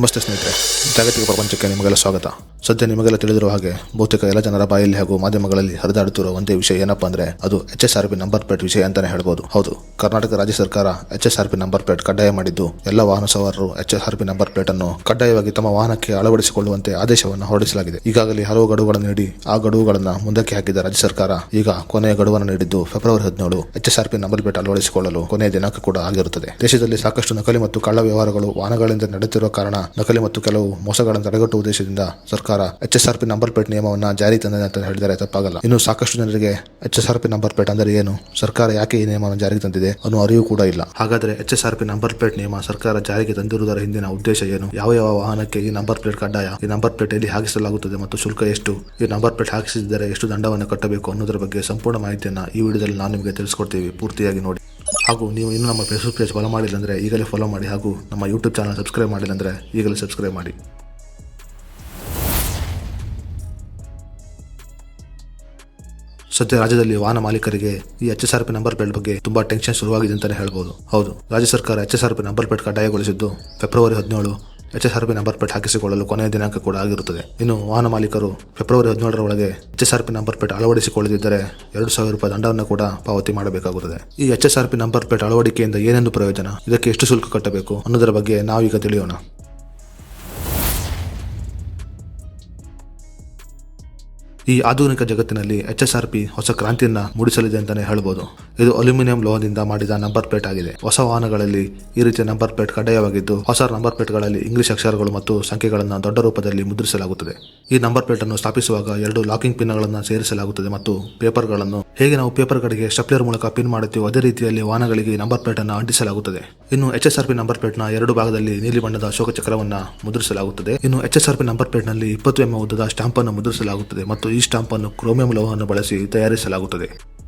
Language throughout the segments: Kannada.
ಜಾಗತಿಕ ಪ್ರಪಂಚಕ್ಕೆ ನಿಮಗೆಲ್ಲ ಸ್ವಾಗತ. ಸದ್ಯ ನಿಮಗೆಲ್ಲ ತಿಳಿದಿರುವ ಹಾಗೆ ಬಹುತೇಕ ಎಲ್ಲ ಜನರ ಬಾಯಲ್ಲಿ ಹಾಗೂ ಮಾಧ್ಯಮಗಳಲ್ಲಿ ಹರಿದಾಡುತ್ತಿರುವ ಒಂದೇ ವಿಷಯ ಏನಪ್ಪಾ ಅಂದ್ರೆ ಅದು H S R P number plate ವಿಷಯ ಅಂತಾನೆ ಹೇಳ್ಬೋದು. ಹೌದು, ಕರ್ನಾಟಕ ರಾಜ್ಯ ಸರ್ಕಾರ H S R P number plate ಕಡ್ಡಾಯ ಮಾಡಿದ್ದು, ಎಲ್ಲ ವಾಹನ ಸವಾರರು H S R P number plate ಅನ್ನು ಕಡ್ಡಾಯವಾಗಿ ತಮ್ಮ ವಾಹನಕ್ಕೆ ಅಳವಡಿಸಿಕೊಳ್ಳುವಂತೆ ಆದೇಶವನ್ನು ಹೊರಡಿಸಲಾಗಿದೆ. ಈಗಾಗಲೇ ಹಲವು ಗಡುವುಗಳನ್ನು ನೀಡಿ ಆ ಗಡುವುಗಳನ್ನು ಮುಂದಕ್ಕೆ ಹಾಕಿದ ರಾಜ್ಯ ಸರ್ಕಾರ ಈಗ ಕೊನೆಯ ಗಡುವನ್ನು ನೀಡಿದ್ದು ಫೆಬ್ರವರಿ ಹದಿನೇಳು. H S R P number plate ಅಳವಡಿಸಿಕೊಳ್ಳಲು ಕೊನೆಯ ದಿನಾಂಕ ಕೂಡ ಆಗಿರುತ್ತದೆ. ದೇಶದಲ್ಲಿ ಸಾಕಷ್ಟು ನಕಲಿ ಮತ್ತು ಕಳ್ಳ ವ್ಯವಹಾರಗಳು ವಾಹನಗಳಿಂದ ನಡೆಯುತ್ತಿರುವ ಕಾರಣ ನಕಲಿ ಮತ್ತು ಕೆಲವು ಮೋಸಗಳನ್ನು ತಡೆಗಟ್ಟುವ ಉದ್ದೇಶದಿಂದ ಸರ್ಕಾರ H S R P number plate ನಿಯಮವನ್ನು ಜಾರಿ ತಂದಿದೆ ಅಂತ ಹೇಳಿದರೆ ತಪ್ಪಾಗಲ್ಲ. ಇನ್ನು ಸಾಕಷ್ಟು ಜನರಿಗೆ H S R P number plate ಅಂದರೆ ಏನು? ಸರ್ಕಾರ ಯಾಕೆ ಈ ನಿಯಮವನ್ನು ಜಾರಿಗೆ ತಂದಿದೆ ಅನ್ನೋ ಅರಿವು ಕೂಡ ಇಲ್ಲ. ಹಾಗಾದರೆ H S R P number plate ನಿಯಮ ಸರ್ಕಾರ ಜಾರಿಗೆ ತಂದಿರುವುದರ ಹಿಂದಿನ ಉದ್ದೇಶ ಏನು? ಯಾವ ಯಾವ ವಾಹನಕ್ಕೆ ಈ ನಂಬರ್ ಪ್ಲೇಟ್ ಕಡ್ಡಾಯ? ಈ ನಂಬರ್ ಪ್ಲೇಟ್ ಎಲ್ಲಿ ಹಾಕಿಸಲಾಗುತ್ತದೆ ಮತ್ತು ಶುಲ್ಕ ಎಷ್ಟು? ಈ ನಂಬರ್ ಪ್ಲೇಟ್ ಹಾಕಿಸಿದರೆ ಎಷ್ಟು ದಂಡವನ್ನು ಕಟ್ಟಬೇಕು ಅನ್ನೋದರ ಬಗ್ಗೆ ಸಂಪೂರ್ಣ ಮಾಹಿತಿಯನ್ನು ಈ ವಿಡಿಯೋದಲ್ಲಿ ನಾನು ನಿಮಗೆ ತಿಳಿಸ್ಕೊಡ್ತೀವಿ. ಪೂರ್ತಿಯಾಗಿ ನೋಡಿ. ಹಾಗೂ ನೀವು ಇನ್ನೂ ನಮ್ಮ ಫೇಸ್ಬುಕ್ ಪೇಜ್ ಫಾಲೋ ಮಾಡಿಲ್ಲ ಅಂದರೆ ಈಗಲೇ ಫಾಲೋ ಮಾಡಿ ಹಾಗೂ ನಮ್ಮ ಯೂಟ್ಯೂಬ್ ಚಾನಲ್ ಸಬ್ಸ್ಕ್ರೈಬ್ ಮಾಡಿಲ್ಲ ಅಂದರೆ ಈಗಲೇ ಸಬ್ಸ್ಕ್ರೈಬ್ ಮಾಡಿ. ಸದ್ಯ ರಾಜ್ಯದಲ್ಲಿ ವಾಹನ ಮಾಲೀಕರಿಗೆ ಈ H S R P number plate ಬಗ್ಗೆ ತುಂಬಾ ಟೆನ್ಷನ್ ಶುರುವಾಗಿದೆ ಅಂತಲೇ ಹೇಳ್ಬೋದು. ಹೌದು, ರಾಜ್ಯ ಸರ್ಕಾರ H S R P number plate ಕಡ್ಡಾಯಗೊಳಿಸಿದ್ದು February ಹದಿನೇಳು H S R P number plate ಹಾಕಿಸಿಕೊಳ್ಳಲು ಕೊನೆಯ ದಿನಾಂಕ ಕೂಡ ಆಗಿರುತ್ತದೆ. ಇನ್ನು ವಾಹನ ಮಾಲೀಕರು ಫೆಬ್ರವರಿ ಹದಿನೇಳರ ಒಳಗೆ H S R P number plate ಅಳವಡಿಸಿಕೊಳ್ಳದಿದ್ದರೆ ಎರಡು ಸಾವಿರ ರೂಪಾಯಿ ದಂಡವನ್ನು ಕೂಡ ಪಾವತಿ ಮಾಡಬೇಕಾಗುತ್ತದೆ. ಈ H S R P number plate ಅಳವಡಿಕೆಯಿಂದ ಏನೆಂದು ಪ್ರಯೋಜನ? ಇದಕ್ಕೆ ಎಷ್ಟು ಶುಲ್ಕ ಕಟ್ಟಬೇಕು ಅನ್ನೋದರ ಬಗ್ಗೆ ನಾವೀಗ ತಿಳಿಯೋಣ. ಈ ಆಧುನಿಕ ಜಗತ್ತಿನಲ್ಲಿ ಎಚ್ ಎಸ್ ಆರ್ ಪಿ ಹೊಸ ಕ್ರಾಂತಿಯನ್ನ ಮೂಡಿಸಲಿದೆ ಅಂತಾನೆ ಹೇಳ್ಬೋದು. ಇದು ಅಲ್ಯೂಮಿನಿಯಂ ಲೋಹದಿಂದ ಮಾಡಿದ ನಂಬರ್ ಪ್ಲೇಟ್ ಆಗಿದೆ. ಹೊಸ ವಾಹನಗಳಲ್ಲಿ ಈ ರೀತಿಯ ನಂಬರ್ ಪ್ಲೇಟ್ ಕಡ್ಡಾಯವಾಗಿದ್ದು, ಹೊಸ ನಂಬರ್ ಪ್ಲೇಟ್ಗಳಲ್ಲಿ ಇಂಗ್ಲಿಷ್ ಅಕ್ಷರಗಳು ಮತ್ತು ಸಂಖ್ಯೆಗಳನ್ನು ದೊಡ್ಡ ರೂಪದಲ್ಲಿ ಮುದ್ರಿಸಲಾಗುತ್ತದೆ. ಈ ನಂಬರ್ ಪ್ಲೇಟ್ ಅನ್ನು ಸ್ಥಾಪಿಸುವಾಗ ಎರಡು ಲಾಕಿಂಗ್ ಪಿನ್ಗಳನ್ನು ಸೇರಿಸಲಾಗುತ್ತದೆ ಮತ್ತು ಪೇಪರ್ಗಳನ್ನು ಹೇಗೆ ನಾವು ಪೇಪರ್ಗಳಿಗೆ ಸ್ಟೆಪ್ಲರ್ ಮೂಲಕ ಪಿನ್ ಮಾಡುತ್ತೀವೋ ಅದೇ ರೀತಿಯಲ್ಲಿ ವಾಹನಗಳಿಗೆ ನಂಬರ್ ಪ್ಲೇಟ್ ಅನ್ನು ಅಂಟಿಸಲಾಗುತ್ತದೆ. ಇನ್ನು H S R P number ಪ್ಲೇಟ್ನ ಎರಡು ಭಾಗದಲ್ಲಿ ನೀಲಿ ಬಣ್ಣದ ಅಶೋಕ ಚಕ್ರವನ್ನು ಮುದ್ರಿಸಲಾಗುತ್ತದೆ. ಇನ್ನು H S R P number ಪ್ಲೇಟ್ನಲ್ಲಿ ಇಪ್ಪತ್ತು ಎಂ ಉದ್ದದ ಸ್ಟಾಂಪ್ ಅನ್ನು ಮುದ್ರಿಸಲಾಗುತ್ತದೆ ಮತ್ತು ಈ ಸ್ಟಾಂಪ್ ಅನ್ನು ಕ್ರೋಮಿಯಂ ಲೋಹವನ್ನು ಬಳಸಿ ತಯಾರಿಸಲಾಗುತ್ತದೆ.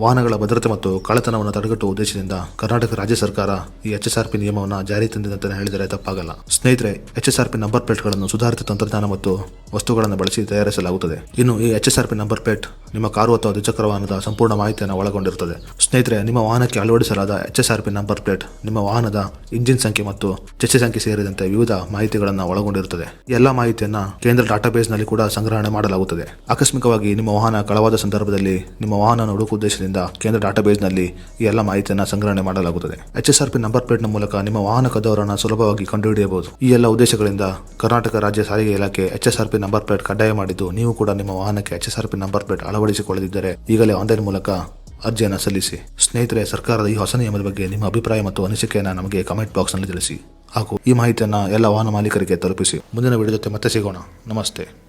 ವಾಹನಗಳ ಭದ್ರತೆ ಮತ್ತು ಕಳ್ಳತನವನ್ನು ತಡೆಗಟ್ಟುವ ಉದ್ದೇಶದಿಂದ ಕರ್ನಾಟಕ ರಾಜ್ಯ ಸರ್ಕಾರ ಈ ಎಚ್ ಎಸ್ ನಿಯಮವನ್ನು ಜಾರಿ ತಂದಿದೆ ಹೇಳಿದರೆ ತಪ್ಪಾಗಲ್ಲ. ಸ್ನೇಹಿತರೆ H S R P number ಪ್ಲೇಟ್ಗಳನ್ನು ಸುಧಾರಿತ ತಂತ್ರಜ್ಞಾನ ಮತ್ತು ವಸ್ತುಗಳನ್ನು ಬಳಸಿ ತಯಾರಿಸಲಾಗುತ್ತದೆ. ಇನ್ನು ಈ ಎಚ್ ಎಸ್ ನಂಬರ್ ಪ್ಲೇಟ್ ನಿಮ್ಮ ಕಾರು ಅಥವಾ ದ್ವಿಚಕ್ರ ವಾಹನದ ಸಂಪೂರ್ಣ ಮಾಹಿತಿಯನ್ನು ಒಳಗೊಂಡಿರುತ್ತದೆ. ಸ್ನೇಹಿತರೆ, ನಿಮ್ಮ ವಾಹನಕ್ಕೆ ಅಳವಡಿಸಲಾದ H S R number plate ನಿಮ್ಮ ವಾಹನದ ಇಂಜಿನ್ ಸಂಖ್ಯೆ ಮತ್ತು ಚರ್ಚೆ ಸಂಖ್ಯೆ ಸೇರಿದಂತೆ ವಿವಿಧ ಮಾಹಿತಿಗಳನ್ನು ಒಳಗೊಂಡಿರುತ್ತದೆ. ಎಲ್ಲಾ ಮಾಹಿತಿಯನ್ನ ಕೇಂದ್ರ ಡಾಟಾಬೇಸ್ನಲ್ಲಿ ಕೂಡ ಸಂಗ್ರಹಣೆ ಮಾಡಲಾಗುತ್ತದೆ. ಆಕಸ್ಮಿಕವಾಗಿ ನಿಮ್ಮ ವಾಹನ ಕಳವಾದ ಸಂದರ್ಭದಲ್ಲಿ ನಿಮ್ಮ ವಾಹನ ಹುಡುಕುವ ಉದ್ದೇಶದಿಂದ ಕೇಂದ್ರ ಡಾಟಾಬೇಸ್ನಲ್ಲಿ ಈ ಎಲ್ಲ ಮಾಹಿತಿಯನ್ನು ಸಂಗ್ರಹಣೆ ಮಾಡಲಾಗುತ್ತದೆ. H S R P number ಪ್ಲೇಟ್ನ ಮೂಲಕ ನಿಮ್ಮ ವಾಹನ ಕದವರನ್ನು ಸುಲಭವಾಗಿ ಕಂಡುಹಿಡಿಯಬಹುದು. ಈ ಎಲ್ಲ ಉದ್ದೇಶಗಳಿಂದ ಕರ್ನಾಟಕ ರಾಜ್ಯ ಸಾರಿಗೆ ಇಲಾಖೆ H S R P number plate ಕಡ್ಡಾಯ ಮಾಡಿದ್ದು, ನೀವು ಕೂಡ ನಿಮ್ಮ ವಾಹನಕ್ಕೆ H S R P number plate ಅಳವಡಿಸಿಕೊಳ್ಳದಿದ್ದರೆ ಈಗಲೇ ಆನ್ಲೈನ್ ಮೂಲಕ ಅರ್ಜಿಯನ್ನು ಸಲ್ಲಿಸಿ. ಸ್ನೇಹಿತರೆ, ಸರ್ಕಾರದ ಈ ಹೊಸ ನಿಯಮದ ಬಗ್ಗೆ ನಿಮ್ಮ ಅಭಿಪ್ರಾಯ ಮತ್ತು ಅನಿಸಿಕೆಯನ್ನು ನಮಗೆ ಕಮೆಂಟ್ ಬಾಕ್ಸ್ನಲ್ಲಿ ತಿಳಿಸಿ ಹಾಗೂ ಈ ಮಾಹಿತಿಯನ್ನು ಎಲ್ಲ ವಾಹನ ಮಾಲೀಕರಿಗೆ ತಲುಪಿಸಿ. ಮುಂದಿನ ವಿಡಿಯೋ ಜೊತೆ ಮತ್ತೆ ಸಿಗೋಣ. ನಮಸ್ತೆ.